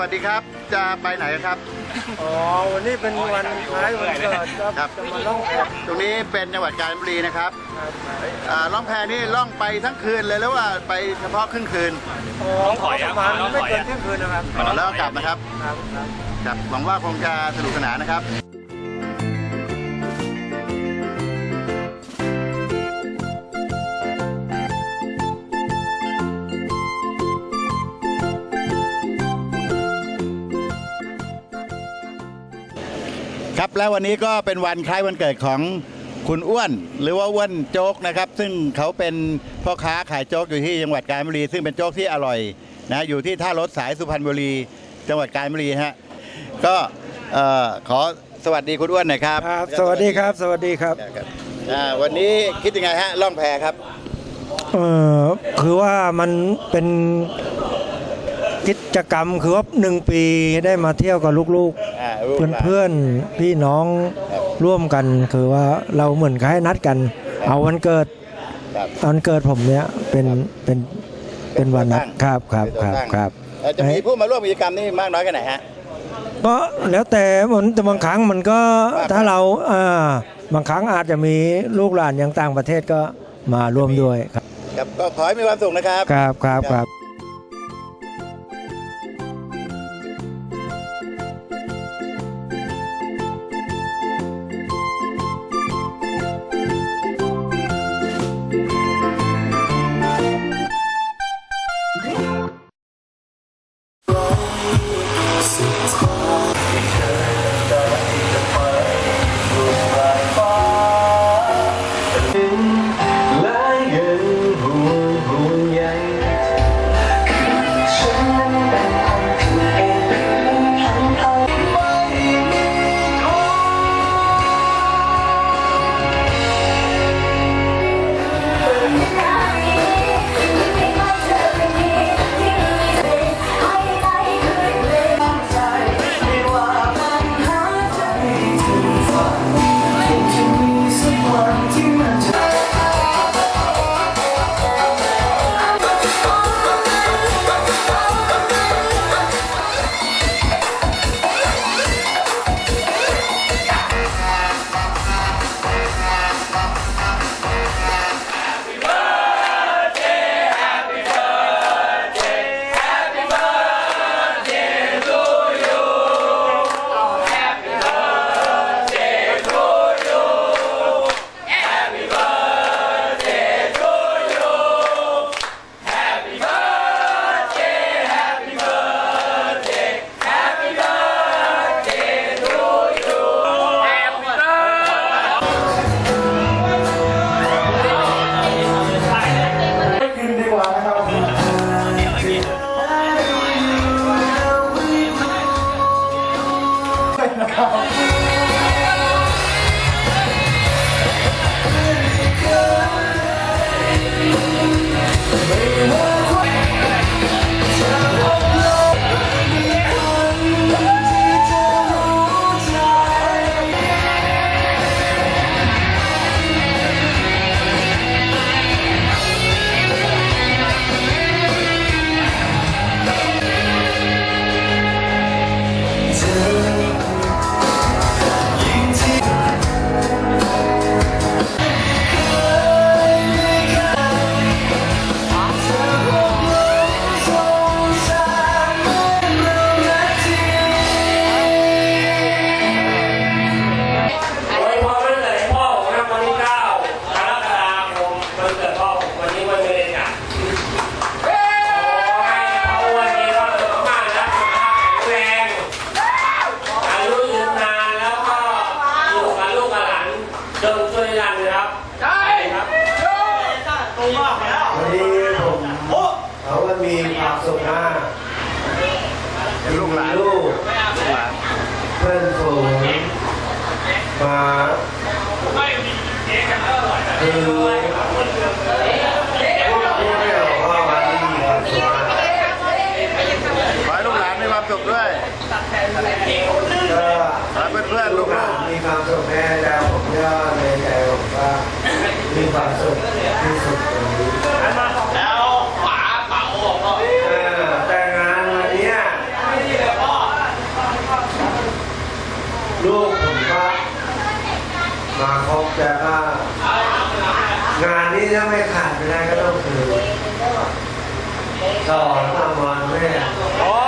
วัสดีครับ จะไปไหนครับ อ๋อ วันนี้เป็นวันคล้ายวันเกิดครับครับจะมาล่องแพตรงนี้เป็นจังหวัดกาญจนบุรีนะครับครับอ่าล่องแพนี่ล่องไปทั้งคืนเลยหรือว่าไปเฉพาะครึ่งคืนอ๋อประมาณไม่เกินเที่ยงคืนนะครับแล้วก็กลับนะครับครับครับ ครับ หวังว่าคงจะสนุกสนานนะครับ ครับแล้ววันนี้ก็เป็นวันคล้ายวันเกิดของคุณอ้วน หรือว่าอ้วนโจ๊กนะครับ ซึ่งเขาเป็นพ่อค้าขายโจ๊กอยู่ที่จังหวัดกาญจนบุรี ซึ่งเป็นโจ๊กที่อร่อยนะอยู่ที่ท่ารถสายสุพรรณบุรี จังหวัดกาญจนบุรีฮะก็เอ่อขอสวัสดีคุณอ้วนหน่อยครับครับ สวัสดีครับ สวัสดีครับ ครับอ่าวันนี้คิดยังไงฮะล่องแพครับ เออคือว่ามันเป็น กิจกรรมคือว่าหนึ่งปีได้มาเที่ยวกับลูกอ่าๆลูกหลานเพื่อนๆ พี่น้องครับร่วมกัน คือว่าเราเหมือนกับให้นัดกัน เอาวันเกิดครับตอนเกิดผมเนี้ยเป็นเป็นเป็นวันนัดครับครับครับครับ เอ่อจะมีผู้มาร่วมกิจกรรมนี่มากน้อยแค่ไหนฮะ ก็แล้วแต่เหมือนแต่บางครั้งมันก็ครับถ้าเราอ่าบางครั้งอาจจะมีลูกหลานอย่างต่างประเทศก็มาร่วมด้วยครับครับก็ขอให้มีความสุขนะครับ ครับครับครับ ขอให้ลูกหลานมีความสุขด้วยขอให้เพื่อนลูกหลานมีความสุขแม่ดาวมยอดเลยแต่ผมว่มีความสุขแล้วขวาเาอก็แต่งานวันนี้ลูกผมก็มาคบแต่ว่า งานนี้ถ้าไม่ขาดไม่ได้ก็ต้องคือสอนอมรแม่โอ้สอนมาเลื้อย